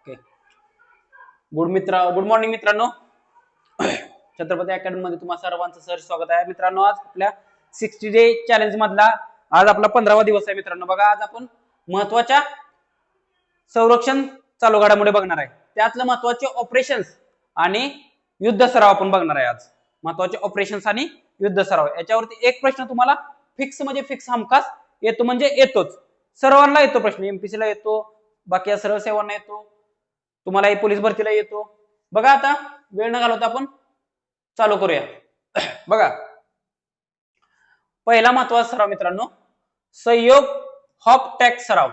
Okay good मित्र good morning मित्रांनो. Chhatrapati academy मध्ये तुम्हाला सर्वांचं सर स्वागत आहे. मित्रांनो आज आपल्या सिक्स्टी डे चॅलेंज मधला आज आपला पंधरावा दिवस आहे मित्रांनो. बघा आज आपण महत्त्वाच्या संरक्षण चालू घडामोडी बघणार आहे. त्यातलं महत्त्वाचे ऑपरेशन्स आणि युद्ध सराव आपण बघणार आहे आज. महत्त्वाचे ऑपरेशन्स आणि युद्ध सराव. याच्यावरती एक प्रश्न तुम्हाला फिक्स म्हणजे फिक्स हमखास येतो म्हणजे येतोच. सर्वांना येतो प्रश्न. एमपीसी ला येतो बाकी सर्व सेवांना येतो. तुम्हाला पोलीस भरतीला येतो. बघा आता वेळ न घालवता आपण चालू करूया. बघा. पहिला महत्त्वाचा सराव मित्रांनो सहयोग हॉप टॅक्स सराव.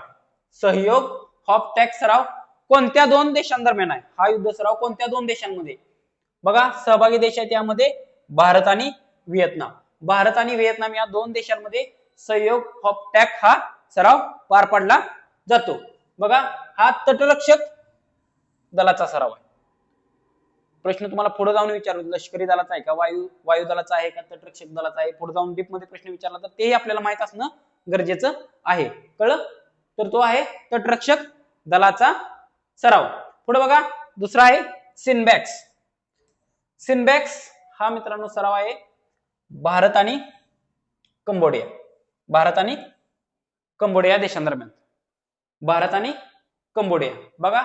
सहयोग हॉप टॅक्स सराव कोणत्या दोन देशांदरम्यान आहे? हा युद्ध सराव कोणत्या दोन देशांमध्ये? बघा सहभागी देश आहेत यामध्ये भारत आणि व्हिएतनाम. भारत आणि व्हिएतनाम या दोन देशांमध्ये सहयोग हॉप टॅक हा सराव पार पाडला जातो. बघा हा तटरक्षक दलाचा सराव आहे. प्रश्न तुम्हाला पुढे जाऊन विचारू लष्करी दलाचा आहे का वायू वायू दलाचा आहे का तटरक्षक दलाचा आहे पुढे जाऊन डीपमध्ये प्रश्न विचारला तर तेही आपल्याला माहीत असणं गरजेचं आहे. कळलं? तर तो आहे तटरक्षक दलाचा सराव. पुढे बघा दुसरा आहे सिनबॅक्स सिनबॅक्स हा मित्रांनो सराव आहे भारत आणि कंबोडिया. भारत आणि कंबोडिया देशांदरम्यान. भारत आणि कंबोडिया. बघा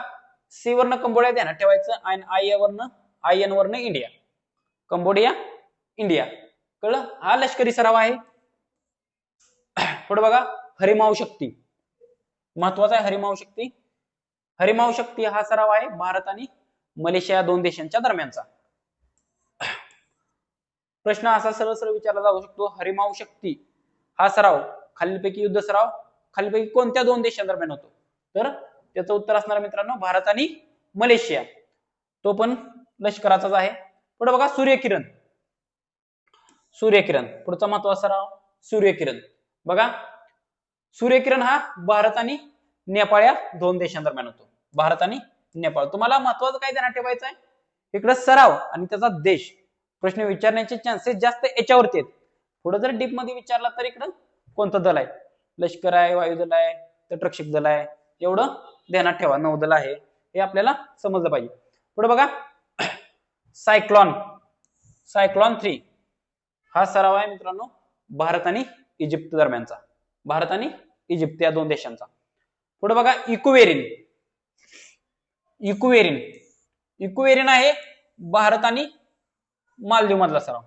सी वरनं कंबोडिया ध्यानात ठेवायचं. आणि आय वरनं आय एन वरनं इंडिया कंबोडिया इंडिया कळलं? हा लष्करी सराव आहे. पुढे बघा हरिमाऊ शक्ती. महत्त्वाचा आहे हरिमाऊ शक्ती. हरिमाऊ शक्ती हा सराव आहे भारत आणि मलेशिया या दोन देशांच्या दरम्यानचा. प्रश्न असा सरळ सरळ विचारला जाऊ शकतो हरिमाऊ शक्ती हा सराव खालीलपैकी युद्ध सराव खालीलपैकी कोणत्या दोन देशांदरम्यान होतो? तर त्याचं उत्तर असणार मित्रांनो भारत आणि मलेशिया. तो पण लष्कराचाच आहे. पुढे बघा सूर्यकिरण. सूर्यकिरण. पुढचा महत्त्वाचा सराव सूर्यकिरण. बघा सूर्यकिरण हा भारत आणि नेपाळ या दोन देशांदरम्यान होतो. भारत आणि नेपाळ. तुम्हाला महत्वाचं काय त्यांना ठेवायचं आहे? इकडं सराव आणि त्याचा देश. प्रश्न विचारण्याचे चान्सेस जास्त याच्यावरती आहेत. पुढे जर डीपमध्ये विचारला तर इकडं कोणतं दल आहे? लष्कर आहे वायुदल आहे तटरक्षक दल आहे. एवढं ध्यानात ठेवा. नौदल आहे. हे आपल्याला समजलं पाहिजे. पुढे बघा. सायक्लॉन. Cyclone three. हा सराव आहे मित्रांनो भारत आणि इजिप्त दरम्यानचा. भारत आणि इजिप्त या दोन देशांचा. पुढे बघा इकुवेरिन. इकुवेरिन. इकुवेरिन आहे भारत आणि मालदीव मधला सराव.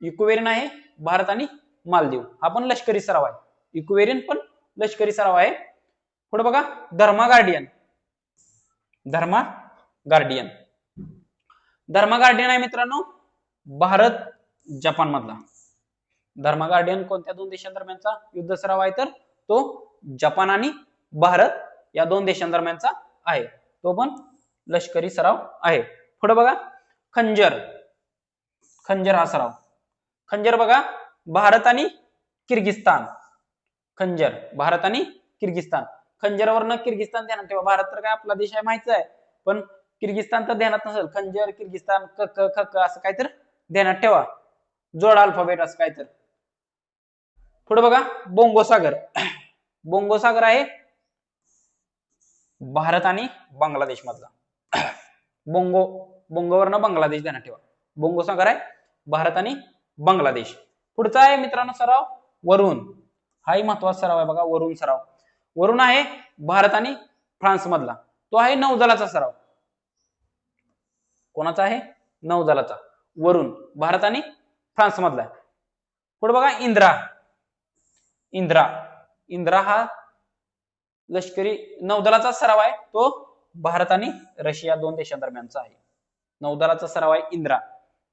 इकुवेरिन आहे भारत आणि मालदीव. हा पण लष्करी सराव आहे. इकुवेरिन पण लष्करी सराव आहे. पुढे बघा Dharma guardian Dharma guardian Dharma guardian आहे मित्रांनो भारत जपान मधला धर्मा गार्डियन कोणत्या दोन देशांदरम्यानचा युद्ध सराव आहे तर तो जपान आणि भारत या दोन देशांदरम्यानचा आहे. तो पण लष्करी सराव आहे. पुढे बघा खंजर. खंजर हा सराव. खंजर बघा भारत आणि किर्गिस्तान. खंजर भारत आणि किर्गिस्तान. खंजरवरनं किर्गिस्तान ध्यानात ठेवा. भारत तर काय आपला देश आहे माहितीच आहे. पण किर्गिस्तान तर ध्यानात नसेल. खंजर किर्गिस्तान कक क असं काय तर ध्यानात ठेवा. जोड अल्फाबेट असं काय तर पुढे बघा बोंगोसागर. बोंगोसागर आहे भारत आणि बांगलादेश मधला बोंगो बोंगोवरनं बांगलादेश ध्यानात ठेवा. बोंगोसागर आहे भारत आणि बांगलादेश. पुढचा आहे मित्रांनो सराव वरुण. हाही महत्त्वाचा सराव आहे बघा वरुण सराव. वरुण आहे भारत आणि फ्रान्स मधला. तो आहे नौदलाचा सराव. कोणाचा आहे? नौदलाचा. वरुण भारत आणि फ्रान्स मधला पुढे बघा इंद्रा. इंद्रा. इंद्रा हा लष्करी नौदलाचा सराव आहे. तो भारत आणि रशिया दोन देशांदरम्यानचा आहे. नौदलाचा सराव आहे इंद्रा.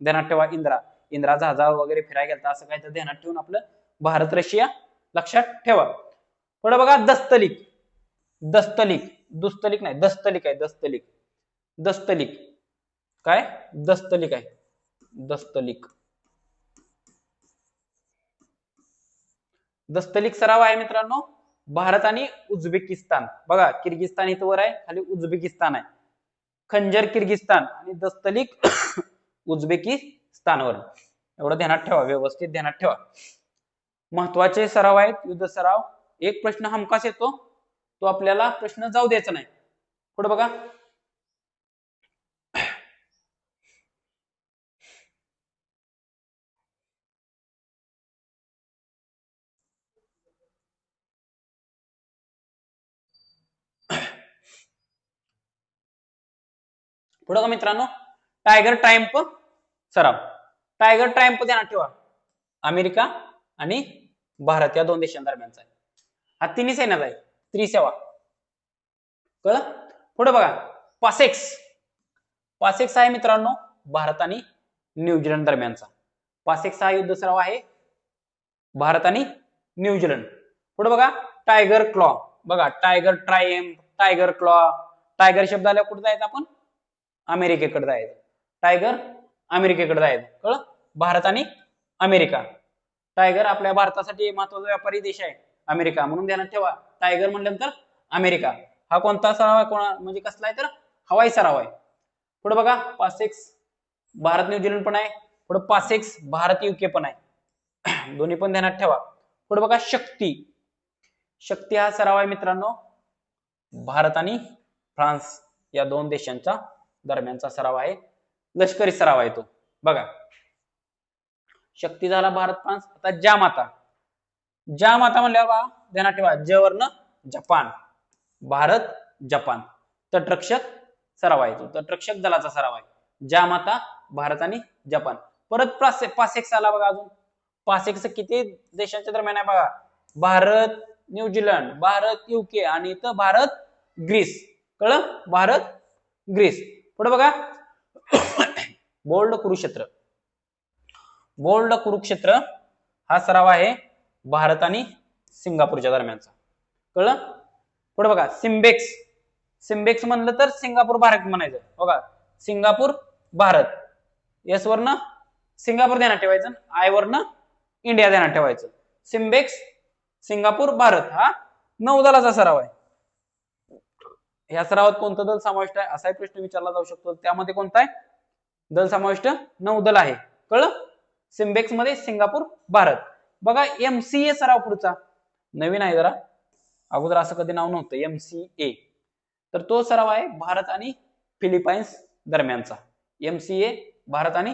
ध्यानात ठेवा इंद्रा. इंद्रा जहाजा वगैरे फिरायला गेलता असं काय तर ध्यानात ठेवून आपलं भारत रशिया लक्षात ठेवा. पुढे बघा दस्तलिक. दस्तलिक. दुस्तलिक नाही दस्तलिक आहे दस्तलिक. दस्तलिक. काय? दस्तलिक आहे. दस्तलिक. दस्तलिक सराव आहे मित्रांनो भारत आणि उझबेकिस्तान. बघा किर्गिस्तान इथं वर आहे खाली उझबेकिस्तान आहे. खंजर किर्गिस्तान आणि दस्तलिक उझबेकिस्तानवर. एवढं ध्यानात ठेवा व्यवस्थित ध्यानात ठेवा. महत्त्वाचे सराव आहेत युद्ध सराव. एक प्रश्न हमकास येतो. तो आपल्याला प्रश्न जाऊ द्यायचा नाही. पुढे बघा. पुढे का मित्रांनो. टायगर ट्रायम्प सराव. टायगर ट्रायम्प ध्यानात ठेवा. अमेरिका आणि भारत या दोन देशांदरम्यानचा आहे. हा तिन्ही सैन्याचा आहे त्रिसेवा. कळ पुढे बघा. पासेक्स. पासेक्स आहे मित्रांनो भारत आणि न्यूझीलंड दरम्यानचा. पासेक्स हा युद्ध सराव आहे भारत आणि न्यूझीलंड पुढे बघा टायगर क्लॉ. बघा tiger triumph tiger claw. Tiger शब्द आल्या कुठे जायचं आपण? अमेरिकेकडे जायचं. टायगर अमेरिकेकडे जायचं. कळ भारत आणि अमेरिका. टायगर आपल्या भारतासाठी महत्त्वाचा व्यापारी देश आहे. अमेरिका. म्हणून ध्यानात ठेवा. टायगर म्हटल्यानंतर अमेरिका. हा कोणता सराव आहे? कोणा म्हणजे कसला आहे तर? हवाई सराव आहे. पुढे बघा. पासेक्स भारत न्यूझीलंड पण आहे. पुढे पासेक्स भारत युके पण आहे. दोन्ही पण ध्यानात ठेवा. पुढे बघा शक्ती. शक्ती हा सराव आहे मित्रांनो. भारत आणि फ्रान्स या दोन देशांच्या दरम्यानचा सराव आहे. लष्करी सराव आहे तो. बघा. शक्ती झाला भारत फ्रान्स. आता ज्या माता ज्या माता म्हणल्या बा ध्यानात ठेवा ज वर्ण जपान. भारत जपान. तटरक्षक सराव आहे तो तटरक्षक दलाचा सराव आहे ज्या माता भारत आणि जपान. परत पासेक्स आला बघा अजून. पासेक्स किती देशांच्या दरम्यान आहे बघा. भारत न्यूझीलंड भारत युके आणि इथं भारत ग्रीस. कळ भारत ग्रीस. पुढे बघा. बोल्ड कुरुक्षेत्र. बोल्ड कुरुक्षेत्र हा सराव आहे. भारत आणि सिंगापूरच्या दरम्यानचा. कळलं? पुढे बघा सिम्बेक्स. सिम्बेक्स म्हणलं तर सिंगापूर भारत म्हणायचं. बघा सिंगापूर भारत. एस वरनं सिंगापूर ध्यानात ठेवायचं आय वरनं इंडिया ध्यानात ठेवायचं. सिम्बेक्स सिंगापूर भारत हा नौदलाचा सराव आहे. ह्या सरावात कोणतं दल समाविष्ट आहे? असाही प्रश्न विचारला जाऊ शकतो. त्यामध्ये कोणता आहे? दल समाविष्ट नौदल आहे. कळलं? सिम्बेक्समध्ये सिंगापूर भारत. बघा एमसीए सराव पुढचा. नवीन आहे जरा. अगोदर असं कधी नाव नव्हतं. एमसीए तर तो सराव आहे भारत आणि फिलिपाईन्स दरम्यानचा. एमसीए भारत आणि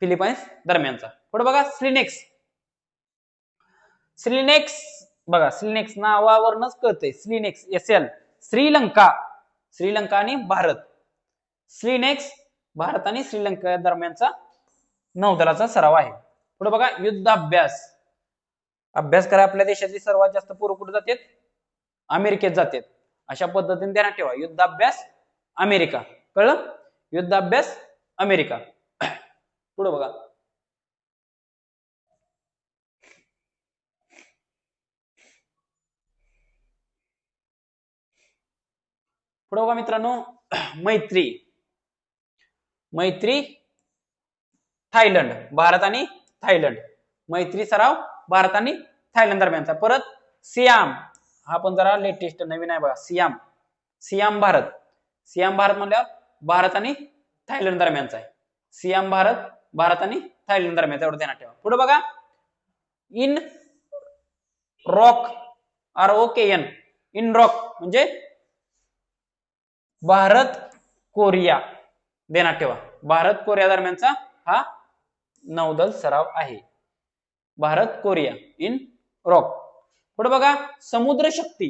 फिलिपाईन्स दरम्यानचा. पुढे बघा स्लिनेक्स स्लिनेक्स बघा स्लिनेक्स नावावरनच कळतंय. SLINEX S L Sri Lanka. Sri Lanka आणि भारत. स्लिनेक्स भारत आणि श्रीलंका दरम्यानचा नौदलाचा सराव आहे. पुढे बघा युद्ध अभ्यास करा आपल्या देशातली सर्वात जास्त पूर्व कुठे जातात? अमेरिकेत जातात. अशा पद्धतीने ध्यानात ठेवा. युद्ध अभ्यास अमेरिका. कळलं? युद्ध अभ्यास अमेरिका. पुढे बघा. पुढे बघा मित्रांनो मैत्री. मैत्री थायलंड. भारत आणि थायलंड. मैत्री सराव भारत आणि थायलंड दरम्यानचा. परत सियाम. हा पण जरा लेटेस्ट नवीन आहे बघा. Siam. Siam Bharat. Siam Bharat म्हणल्यावर भारत आणि थायलंड दरम्यानचा आहे. सियाम भारत भारत आणि थायलंड दरम्यान एवढं ध्यानात ठेवा. पुढे बघा. IN ROK. R O K N IN ROK म्हणजे भारत कोरिया. देण्यात ठेवा. भारत कोरिया दरम्यानचा हा नौदल सराव आहे. भारत कोरिया इन रॉक पुढे बघा समुद्र शक्ती.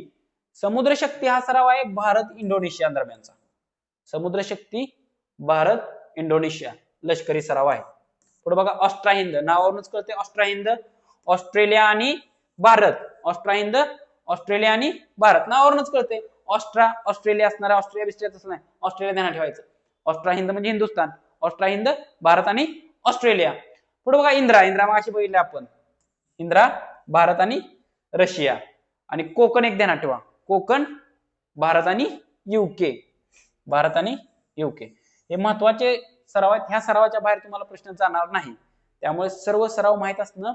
समुद्र शक्ती हा सराव आहे भारत इंडोनेशिया दरम्यानचा. समुद्र शक्ती भारत इंडोनेशिया. लष्करी सराव आहे. पुढे बघा ऑस्ट्रा हिंद. नावावरूनच कळते ऑस्ट्रा हिंद ऑस्ट्रेलिया आणि भारत. ऑस्ट्राहिंद ऑस्ट्रेलिया आणि भारत. नावावरूनच कळते ऑस्ट्रा ऑस्ट्रेलिया असणार ऑस्ट्रेलिया बिस्ट्रेलिया तसं नाही. ऑस्ट्रेलिया ध्यानात ठेवायचं. ऑस्ट्राहिंद म्हणजे हिंदुस्थान. ऑस्ट्रा हिंद भारत आणि ऑस्ट्रेलिया. पुढे बघा इंद्रा. इंद्रा मागाशी बघितले आपण. इंद्रा भारत आणि रशिया. आणि कोकण एक ध्यानात ठेवा. कोकण भारत आणि युके भारत आणि युके हे महत्त्वाचे सराव आहेत. ह्या सरावाच्या बाहेर तुम्हाला प्रश्न जाणार नाही. त्यामुळे सर्व सराव माहीत असणं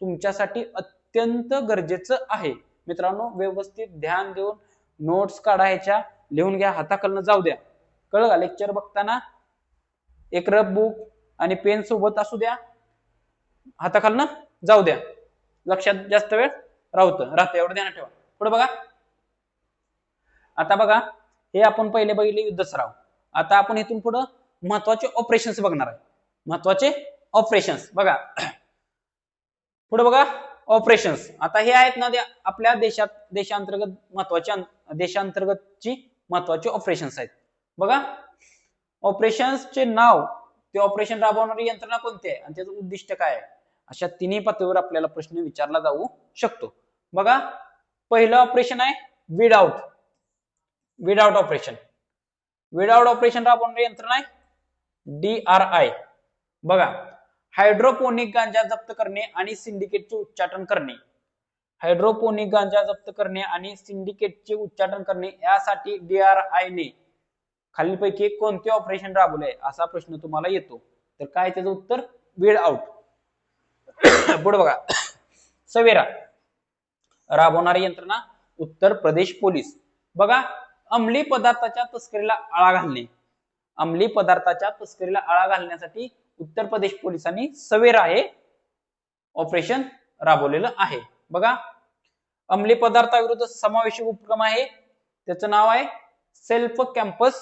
तुमच्यासाठी अत्यंत गरजेचं आहे. मित्रांनो व्यवस्थित ध्यान देऊन नोट्स काढायच्या लिहून घ्या हाताखालनं जाऊ द्या. कळलं? का लेक्चर बघताना एक रब बुक आणि पेन सोबत असू द्या. हाताखालनं जाऊ द्या. लक्षात जास्त वेळ राहतं. राहतं. एवढं ध्यानात ठेवा. पुढे बघा. आता बघा हे आपण पहिले बघितले युद्ध सराव आता आपण इथून पुढं महत्त्वाचे ऑपरेशन्स बघणार आहे. महत्त्वाचे ऑपरेशन्स बघा. पुढे बघा. ऑपरेशन्स आता हे आहेत ना आपल्या देशात देशांतर्गत महत्त्वाच्या देशांतर्गतची महत्त्वाचे ऑपरेशन्स आहेत. बघा. ऑपरेशन्सचे नाव ते ऑपरेशन राबवणारी यंत्रणा कोणती आहे? आणि त्याचं उद्दिष्ट काय आहे? अशा तिन्ही पातळीवर आपल्याला प्रश्न विचारला जाऊ शकतो. बघा पहिलं ऑपरेशन आहे without without operation without operation राबवणारी यंत्रणा आहे डी आर आय बघा हायड्रोपोनिक गांजा जप्त करणे आणि सिंडिकेटचे उच्चाटन करणे. हायड्रोपोनिक गांजा जप्त करणे आणि सिंडिकेटचे उच्चाटन करणे यासाठी डीआरआय ने खालीलपैकी कोणते ऑपरेशन राबवले असा प्रश्न तुम्हाला येतो. तर काय त्याचं उत्तर? वेळ आउट पुढे बघा. सवेरा. राबवणारी यंत्रणा उत्तर प्रदेश पोलीस. बघा अंमली पदार्थाच्या तस्करीला आळा घालणे. अंमली पदार्थाच्या तस्करीला आळा घालण्यासाठी उत्तर प्रदेश पोलिसांनी सवेरा हे ऑपरेशन राबवलेलं आहे. बघा अंमली पदार्थाविरुद्ध समावेशक उपक्रम आहे. त्याचं नाव आहे self campus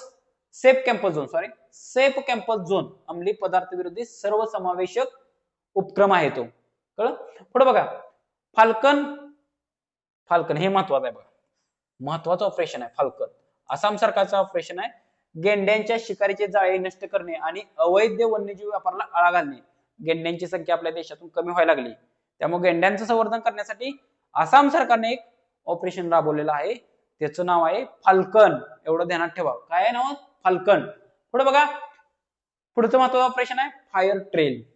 safe campus zone sorry safe campus zone अंमली पदार्थ विरोधी सर्व समावेशक उपक्रम आहे तो. कळ पुढे बघा. फाल्कन फाल्कन हे महत्वाचं आहे बघा. महत्वाचं ऑपरेशन आहे फाल्कन. आसाम सरकारचं ऑपरेशन आहे. गेंड्यांच्या शिकारीचे जाळे नष्ट करणे आणि अवैध वन्यजीव व्यापाराला आळा घालणे. गेंड्यांची संख्या आपल्या देशातून कमी व्हायला लागली. त्यामुळे गेंड्यांचं संवर्धन करण्यासाठी आसाम सरकारने एक ऑपरेशन राबवलेलं आहे. त्याचं नाव आहे फाल्कन. एवढं ध्यानात ठेवा. काय आहे नाव? फाल्कन. पुढे बघा. पुढचं महत्वाचं ऑपरेशन आहे फायर ट्रेल.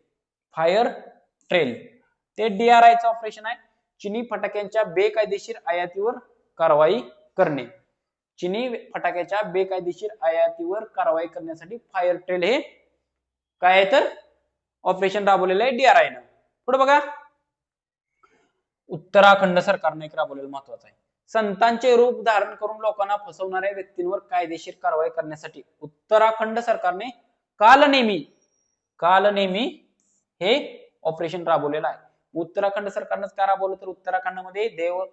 Fire trail. ते डीआरआयचं ऑपरेशन आहे. चिनी फटाक्यांच्या बेकायदेशीर आयातीवर कारवाई करणे. चिनी फटाक्याच्या बेकायदेशीर आयातीवर कारवाई करण्यासाठी फायर ट्रेल हे काय आहे तर? ऑपरेशन राबवलेलं आहे डीआरआय न. पुढे बघा. उत्तराखंड सरकारने एक राबवलेलं महत्वाचं आहे. संतांचे रूप धारण करून लोकांना फसवणाऱ्या व्यक्तींवर कायदेशीर कारवाई करण्यासाठी उत्तराखंड सरकारने कालनेमी कालनेमी हे ऑपरेशन राबवलेलं आहे. उत्तराखंड सरकारनं काय राबवलं? तर उत्तराखंडमध्ये देव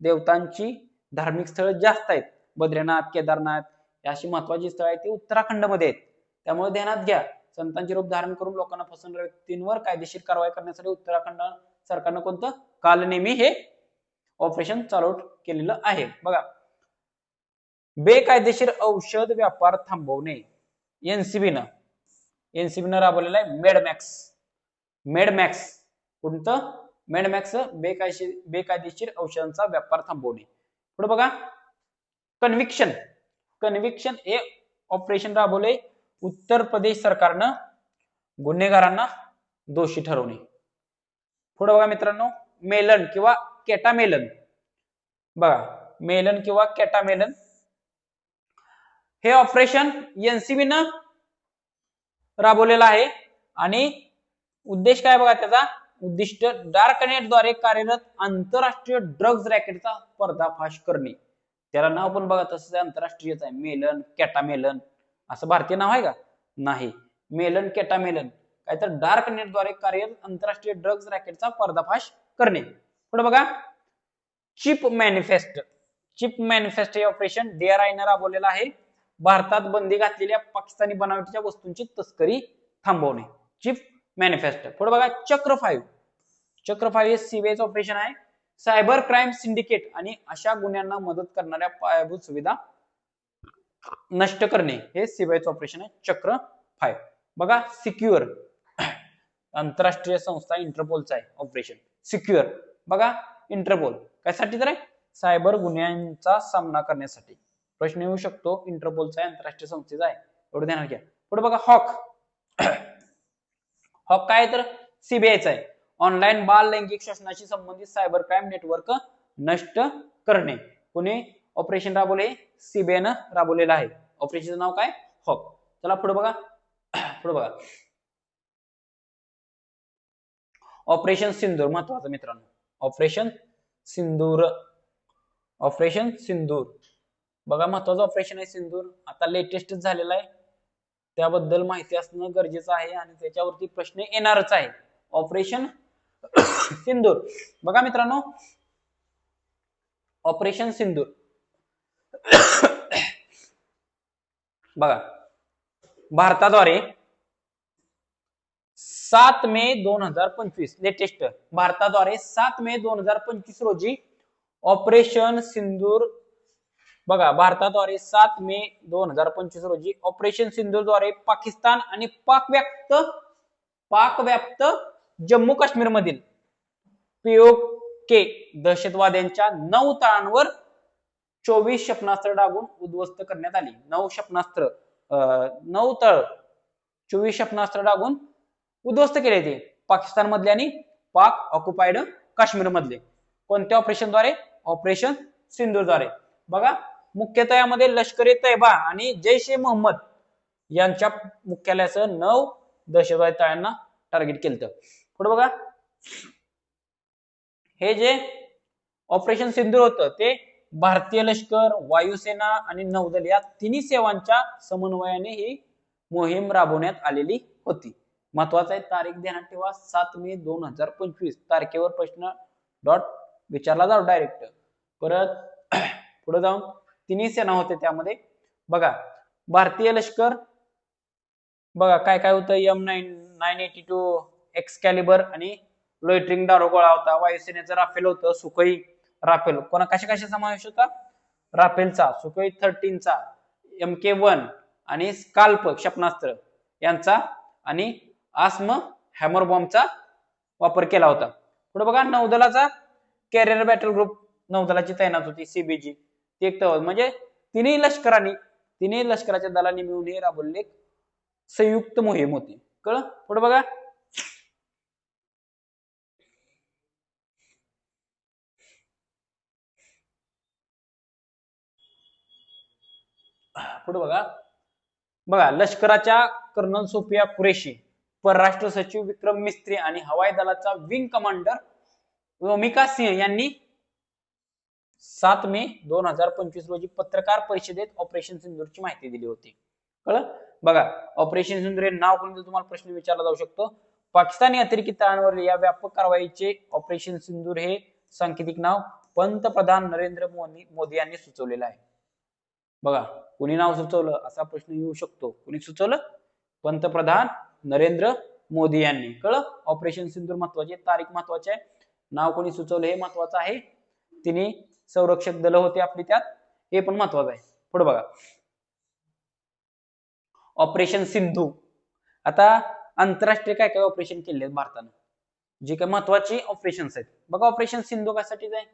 देवतांची धार्मिक स्थळं जास्त आहेत. बद्रीनाथ केदारनाथ अशी महत्वाची स्थळं आहेत ती उत्तराखंडमध्ये आहेत. त्यामुळे ध्यानात घ्या. संतांचे रूप धारण करून लोकांना फसवणाऱ्या व्यक्तींवर कायदेशीर कारवाई करण्यासाठी उत्तराखंड सरकारनं कोणतं? कालनेमी हे ऑपरेशन चालू केलेलं आहे. बघा. बेकायदेशीर औषध व्यापार थांबवणे. एनसीबीनं एनसीबीनं राबवलेलं आहे मेडमॅक्स मेडमॅक्स कोणतं? मेडमॅक्स बेकायदेशीर बेकायदेशीर औषधांचा व्यापार थांबवणे. पुढे बघा. कन्व्हिक्शन. कन्व्हिक्शन हे ऑपरेशन राबवले. उत्तर प्रदेश सरकारनं गुन्हेगारांना दोषी ठरवणे. पुढे बघा मित्रांनो. मेलन किंवा केटामेलन. बघा. मेलन किंवा केटामेलन. हे ऑपरेशन एनसीबी न राबवलेलं आहे. आणि उद्देश काय बघा त्याचा? उद्दिष्ट डार्क नेटद्वारे कार्यरत आंतरराष्ट्रीय ड्रग्ज रॅकेटचा पर्दाफाश करणे. त्याला नाव पण बघा तसंच आंतरराष्ट्रीयच आहे. Melon ketamelon. असं भारतीय नाव आहे का? नाही. Melon ketamelon. काय तर डार्क नेटद्वारे कार्यरत आंतरराष्ट्रीय ड्रग्ज रॅकेटचा पर्दाफाश करणे. पुढे बघा. Chip manifest. चिप मॅनिफेस्ट हे ऑपरेशन आर न राबवलेलं आहे. भारतात बंदी घातलेल्या पाकिस्तानी बनावटीच्या वस्तूंची तस्करी थांबवणे. चिप मॅनिफेस्टो पुढे बघा चक्र फाईव्ह. चक्र फाईव्ह हे सीबीआयचं ऑपरेशन आहे. सायबर क्राईम सिंडिकेट आणि अशा गुन्ह्यांना मदत करणाऱ्या पायाभूत सुविधा नष्ट करणे. हे सीबीआयचं ऑपरेशन आहे चक्र फाईव्ह. बघा सिक्युअर आंतरराष्ट्रीय संस्था इंटरपोलचं आहे ऑपरेशन सिक्युअर बघा इंटरपोल कशासाठी तर आहे? सायबर गुन्ह्यांचा सामना करण्यासाठी. प्रश्न येऊ शकतो. इंटरपोलचा आहे आंतरराष्ट्रीय संस्थेचा आहे. एवढं ध्यानात घ्या. पुढे बघा हॉक हॉक काय तर सीबीआयचा आहे. ऑनलाईन बाल लैंगिक शोषणाशी संबंधित सायबर क्राईम नेटवर्क नष्ट करणे. कोणी? ऑपरेशन राबवले सीबीआयनं राबवलेलं आहे. ऑपरेशनचं नाव काय? हॉक चला पुढे बघा. पुढे बघा. ऑपरेशन सिंदूर महत्वाचं मित्रांनो. ऑपरेशन सिंदूर. ऑपरेशन सिंदूर. बघा महत्वाचं ऑपरेशन आहे सिंदूर. आता लेटेस्टच झालेलं आहे. त्याबद्दल माहिती असणं गरजेचं आहे आणि त्याच्यावरती प्रश्न येणारच आहे ऑपरेशन सिंदूर. बघा मित्रांनो. ऑपरेशन सिंदूर. बघा. भारताद्वारे सात मे दोन हजार पंचवीस लेटेस्ट भारताद्वारे सात मे दोन हजार पंचवीस रोजी ऑपरेशन सिंदूर बघा भारताद्वारे सात मे दोन हजार पंचवीस रोजी ऑपरेशन सिंधूद्वारे पाकिस्तान आणि पाकव्याप्त पाकव्याप्त जम्मू काश्मीर मधील पीओके दहशतवाद्यांच्या नऊ तळांवर चोवीस क्षेपणास्त्र डागून उद्ध्वस्त करण्यात आली. नऊ क्षेपणास्त्र अं, नऊ तळ चोवीस क्षेपणास्त्र डागून उद्ध्वस्त केले ते पाकिस्तान मधले आणि पाक ऑक्युपाईड काश्मीर मधले कोणत्या ऑपरेशनद्वारे ऑपरेशन सिंधूद्वारे बघा मुख्यतः यामध्ये लष्करी तैबा आणि जैश ए मोहम्मद यांच्या मुख्यालयासह नऊ दहशतवादी तळ्यांना टार्गेट केलं पुढे बघा. हे जे ऑपरेशन सिंधूर होतं ते भारतीय लष्कर वायुसेना आणि नौदल या तिन्ही सेवांच्या समन्वयाने ही मोहीम राबवण्यात आलेली होती. महत्त्वाचा आहे तारीख ध्यानात ठेवा. सात मे दोन हजार पंचवीस. तारखेवर प्रश्न डॉट विचारला जाऊ डायरेक्ट परत पुढे जाऊन तिन्ही सेना होते त्यामध्ये. बघा भारतीय लष्कर बघा काय काय होतं M nine nine eighty two X calibre आणि लोइटरिंग दारोगोळा होता. वायुसेनेचं राफेल होतं सुखई राफेल. कोणा कशा कशा समावेश होता? राफेलचा सुखई थर्टीनचा एम के वन आणि स्काल्प क्षेपणास्त्र यांचा आणि आस्म हॅमर बॉम्बचा वापर केला होता. पुढे बघा नौदलाचा कॅरियर बॅटल ग्रुप नौदलाची तैनात होती सीबीजी ती एक म्हणजे तिन्ही लष्करांनी तिन्ही लष्कराच्या दलांनी मिळून हे राबवले एक संयुक्त मोहीम होती. कळ पुढे बघा. पुढे बघा. बघा लष्कराच्या कर्नल सोफिया कुरेशी परराष्ट्र सचिव विक्रम मिस्त्री आणि हवाई दलाचा विंग कमांडर रोमिका सिंह यांनी सात मे दोन हजार पंचवीस रोजी पत्रकार परिषदेत ऑपरेशन सिंदूरची माहिती दिली होती. कळलं? बघा ऑपरेशन सिंदूर हे नाव कोणतं तुम्हाला प्रश्न विचारला जाऊ शकतो. पाकिस्तानी अतिरेकी तळांवर या व्यापक कारवाईचे ऑपरेशन सिंदूर हे सांकेतिक नाव पंतप्रधान नरेंद्र मोदी मोदी यांनी सुचवलेलं आहे. बघा कुणी नाव सुचवलं? असा प्रश्न येऊ शकतो. कुणी सुचवलं? पंतप्रधान नरेंद्र मोदी यांनी. कळलं? ऑपरेशन सिंदूर महत्त्वाचे तारीख महत्वाची आहे. नाव कोणी सुचवलं हे महत्वाचं आहे? तिने संरक्षक दल होते आपली त्यात. हे पण महत्वाचं आहे. पुढे बघा. ऑपरेशन सिंधू आता आंतरराष्ट्रीय काय काय ऑपरेशन केले आहेत भारतानं? जे काही महत्त्वाचे ऑपरेशन्स आहेत. बघा ऑपरेशन सिंधू कशासाठी आहे?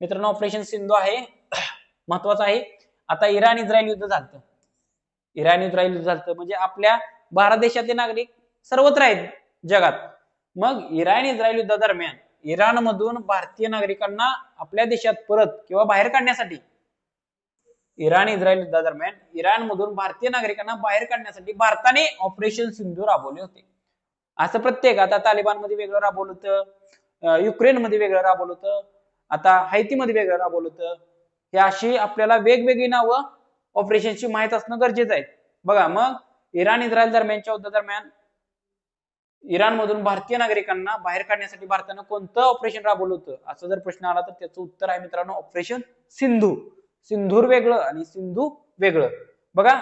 मित्रांनो ऑपरेशन सिंधू आहे महत्वाचं आहे. आता इराण इस्रायल युद्ध झालं इराण इस्रायल युद्ध झालं म्हणजे आपल्या भारत देशातले नागरिक सर्वत्र आहेत जगात. मग इराण इस्रायल युद्धा दरम्यान मधून भारतीय नागरिकांना आपल्या देशात परत किंवा बाहेर काढण्यासाठी इराण इस्रायल युद्धादरम्यान इराण मधून भारतीय नागरिकांना बाहेर काढण्यासाठी भारताने ऑपरेशन सिंधू राबवले होते. असं प्रत्येक आता तालिबानमध्ये वेगळं राबवलं होतं युक्रेनमध्ये वेगळं राबवलं होतं आता हैतीमध्ये वेगळं राबवलं होतं. हे अशी आपल्याला वेगवेगळी नावं ऑपरेशनची माहीत असणं गरजेचं आहे. बघा मग इराण इस्रायल दरम्यानच्या युद्धादरम्यान इराण मधून भारतीय नागरिकांना बाहेर काढण्यासाठी भारतानं कोणतं ऑपरेशन राबवलं होतं? असं जर प्रश्न आला तर त्याचं उत्तर आहे मित्रांनो ऑपरेशन सिंधू. सिंधूर वेगळं आणि सिंधू वेगळं. बघा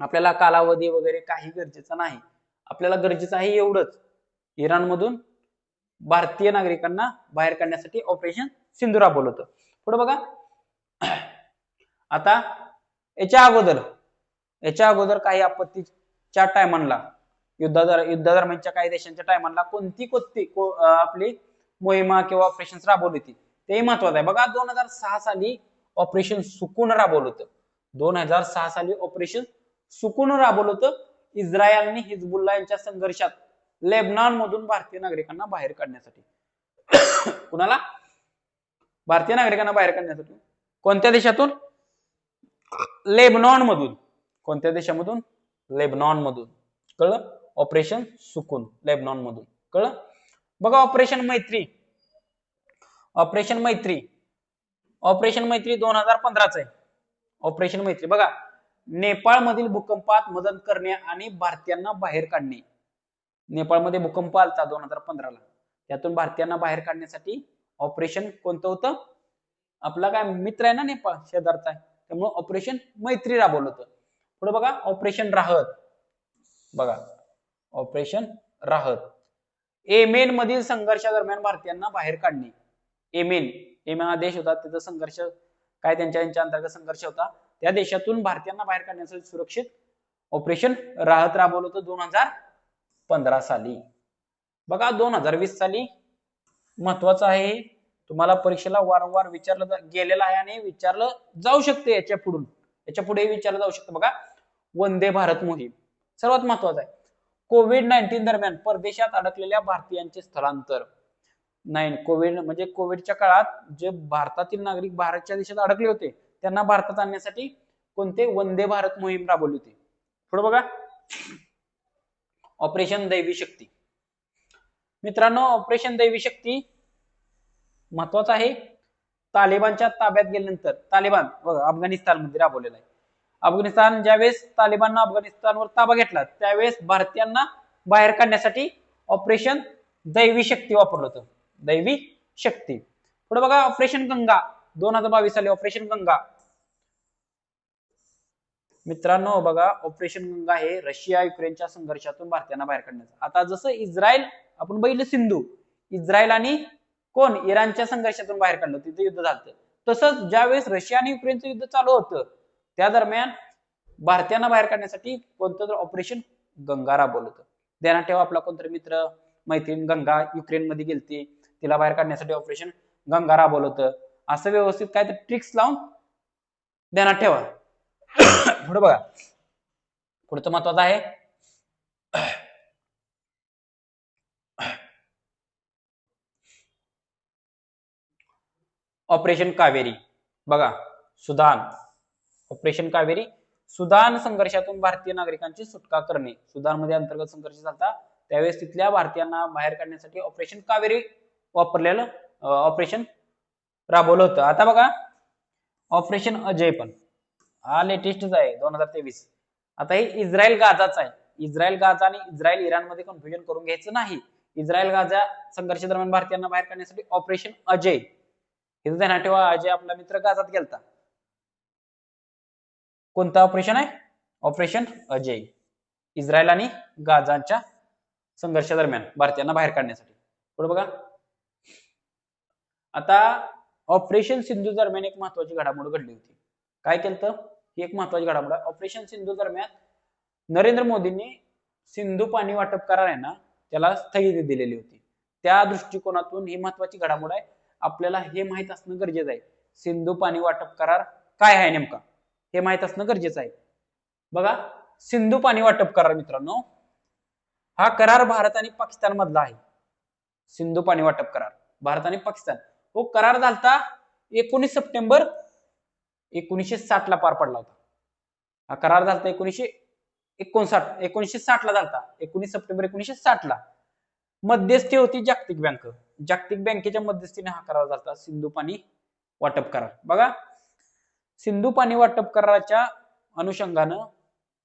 आपल्याला कालावधी वगैरे काही गरजेचं नाही. आपल्याला गरजेचं आहे एवढंच. इराण मधून भारतीय नागरिकांना बाहेर काढण्यासाठी ऑपरेशन सिंधू राबवलं होतं. पुढे बघा. आता याच्या अगोदर याच्या अगोदर काही च्या टायमाला युद्धादर युद्धादरम्यानच्या काही देशांच्या टायमाला कोणती कोणती को- आपली मोहिमा किंवा ऑपरेशन राबवली होती तेही महत्वाचं आहे. बघा दोन हजार सहा साली ऑपरेशन सुकून राबवलं होतं. दोन हजार सहा साली ऑपरेशन सुकून राबवलं होतं. इस्रायल आणि हिजबुल्ला यांच्या संघर्षात लेबनॉन मधून भारतीय नागरिकांना बाहेर काढण्यासाठी. कुणाला? भारतीय नागरिकांना बाहेर काढण्यासाठी. कोणत्या देशातून? लेबनॉन मधून कोणत्या देशामधून? लेबनॉन मधून कळलं? ऑपरेशन सुकून लेबनॉन मधून कळलं? बघा ऑपरेशन मैत्री. ऑपरेशन मैत्री. ऑपरेशन मैत्री दोन हजार पंधराच आहे. ऑपरेशन मैत्री. बघा नेपाळमधील भूकंपात मदत करणे आणि भारतीयांना बाहेर काढणे. नेपाळमध्ये भूकंप आलता दोन हजार पंधराला. त्यातून भारतीयांना बाहेर काढण्यासाठी ऑपरेशन कोणतं होतं? आपला काय मित्र आहे ना नेपाळ शेजारचा आहे. त्यामुळे ऑपरेशन मैत्री राबवलं होतं. पुढे बघा ऑपरेशन राहत. बघा ऑपरेशन राहत. एमेन मधील संघर्षादरम्यान भारतीयांना बाहेर काढणे. एमेन एमा देश होता तिथं संघर्ष काय त्यांच्या यांच्या अंतर्गत संघर्ष होता. त्या देशातून भारतीयांना बाहेर काढण्यासाठी सुरक्षित ऑपरेशन राहत राबवलं होतं दोन हजार पंधरा साली. बघा दोन हजार वीस साली महत्वाचं आहे. तुम्हाला परीक्षेला वारंवार विचारलं गेलेलं आहे आणि विचारलं जाऊ शकते याच्या पुढून. याच्यापुढे विचारलं जाऊ शकतं. बघा वंदे भारत मोहीम. सर्वात महत्वाचं आहे. कोविड नाईन्टीन दरम्यान परदेशात अडकलेल्या भारतीयांचे स्थलांतर. नाही कोविड म्हणजे कोविडच्या काळात जे भारतातील नागरिक बाहेरच्या देशात अडकले होते त्यांना भारतात आणण्यासाठी कोणते वंदे भारत मोहीम राबवली होती? पुढे बघा. ऑपरेशन दैवी शक्ती. मित्रांनो ऑपरेशन दैवी शक्ती महत्वाचं आहे. तालिबानच्या ताब्यात गेल्यानंतर तालिबान बघा अफगाणिस्तानमध्ये राबवलेला आहे. अफगाणिस्तान ज्यावेळेस तालिबाननं अफगाणिस्तानवर ताबा घेतला त्यावेळेस भारतीयांना बाहेर काढण्यासाठी ऑपरेशन दैवी शक्ती वापरलं होतं. दैवी शक्ती. पुढे बघा ऑपरेशन गंगा. दोन हजार बावीस साली ऑपरेशन गंगा. मित्रांनो बघा ऑपरेशन गंगा हे रशिया युक्रेनच्या संघर्षातून भारतीयांना बाहेर काढण्याचं. आता जसं इस्रायल आपण बघितलं सिंधू. इस्रायल आणि कोण? इराणच्या संघर्षातून बाहेर काढलं तिथे युद्ध झालं तसंच ज्यावेळेस रशिया आणि युक्रेनचं युद्ध चालू होतं त्या दरम्यान भारतीयांना बाहेर काढण्यासाठी कोणतं तर ऑपरेशन गंगा राबवलं होतं ध्यानात ठेवा आपला कोणतरी मित्र मैत्रीण गंगा युक्रेन मध्ये गेलती. तिला बाहेर काढण्यासाठी ऑपरेशन गंगा राबवलं होतं असं व्यवस्थित काय तर ट्रिक्स लावून ध्यानात ठेवा. पुढे बघा. पुढचं महत्वाचं आहे. ऑपरेशन कावेरी. बघा. सुदान. ऑपरेशन कावेरी सुदान संघर्षातून भारतीय नागरिकांची सुटका करणे. सुदानमध्ये अंतर्गत संघर्ष झाला. त्यावेळेस तिथल्या भारतीयांना बाहेर काढण्यासाठी ऑपरेशन कावेरी वापरलेलं ऑपरेशन राबवलं होतं. आता बघा ऑपरेशन अजय पण. हा लेटेस्टच आहे दोन हजार तेवीस. आता हे इस्रायल गाजाच आहे. इस्रायल गाजा आणि इस्रायल इराणमध्ये कन्फ्युजन करून घ्यायचं नाही. इस्रायल गाजा संघर्ष दरम्यान भारतीयांना बाहेर काढण्यासाठी ऑपरेशन अजय. हे ध्यानात ठेवा अजय आपला मित्र गाजात गेलता. कोणतं ऑपरेशन आहे? ऑपरेशन अजय. इस्रायल आणि गाजांच्या संघर्षादरम्यान भारतीयांना बाहेर काढण्यासाठी. पुढे बघा. आता ऑपरेशन सिंधू दरम्यान एक महत्वाची घडामोड घडली होती. काय केलं ही एक महत्वाची घडामोड आहे. ऑपरेशन सिंधू दरम्यान नरेंद्र मोदींनी सिंधू पाणी वाटप करार आहे ना त्याला स्थगिती दिलेली होती. त्या दृष्टिकोनातून ही महत्वाची घडामोड आहे. आपल्याला हे माहीत असणं गरजेचं आहे. सिंधू पाणी वाटप करार काय आहे नेमका? हे माहीत असणं गरजेचं आहे. बघा सिंधू पाणी वाटप करार मित्रांनो. हा करार भारत आणि पाकिस्तान मधला आहे. सिंधू पाणी वाटप करार भारत आणि पाकिस्तान. हो करार झालता एकोणीस सप्टेंबर एकोणीसशे साठ ला पार पडला होता. हा करार झालता एकोणीसशे एकोणसाठ एकोणीसशे साठ ला झालता. एकोणीस सप्टेंबर एकोणीसशे साठ ला. मध्यस्थी होती जागतिक बँक. जागतिक बँकेच्या मध्यस्थीने हा करार झाला सिंधू पाणी वाटप करार. बघा सिंधू पाणी वाटप कराराच्या अनुषंगानं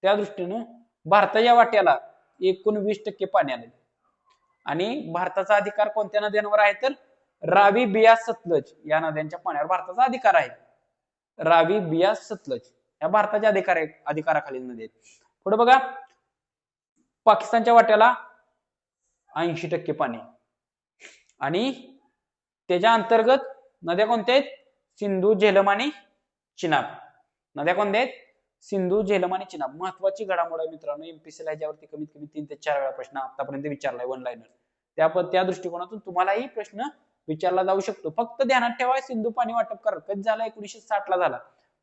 त्या दृष्टीनं भारताच्या वाट्याला एकूण वीस टक्के पाणी आले आणि भारताचा अधिकार कोणत्या नद्यांवर आहे तर रावी बिया सतलज या नद्यांच्या पाण्यावर भारताचा अधिकार आहे. रावी बिया सतलज या भारताच्या अधिकार अधिकाराखालील नदी आहेत. पुढे बघा पाकिस्तानच्या वाट्याला ऐंशी टक्के पाणी आणि त्याच्या अंतर्गत नद्या कोणत्या आहेत? सिंधू झेलम आणि चिनाब. नद्या कोणत्या आहेत सिंधू झेलम आणि चिनाब. महत्वाची घडामोड आहे मित्रांनो. एमपीसी याच्यावरती कमीत कमी तीन ते चार वेळा प्रश्न आतापर्यंत विचारलाय वन लाईनर त्या त्या दृष्टिकोनातून तुम्हालाही प्रश्न विचारला जाऊ शकतो. फक्त ध्यानात ठेवा सिंधू पाणी वाटप करा. कधी झाला एकोणीसशे साठ ला झाला.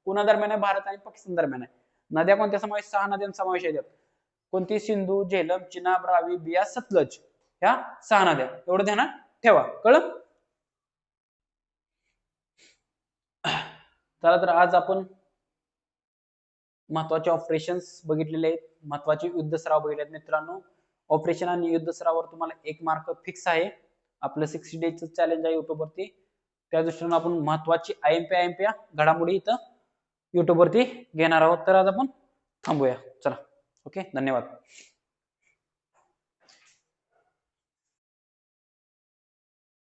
कुणा दरम्यान आहे? भारत आणि पाकिस्तान दरम्यान आहे. नद्या कोणत्या समावेश सहा नद्यांचा समावेश आहे कोणती? सिंधू झेलम चिनाब रावी बिया सतलज. ह्या सहा नद्या. एवढं ध्यानात ठेवा. कळ चला तर आज आपण महत्त्वाचे ऑपरेशन्स बघितलेले आहेत. महत्त्वाचे युद्ध सराव बघितले आहेत मित्रांनो ऑपरेशन आणि युद्ध सरावावर तुम्हाला एक मार्क फिक्स आहे. आपलं सिक्स्टी डेज चॅलेंज आहे युट्यूबवरती त्या दृष्टीने आपण महत्वाची I M P I M P घडामोडी इथं युट्यूबवरती घेणार आहोत. तर आज आपण थांबूया. चला. ओके धन्यवाद.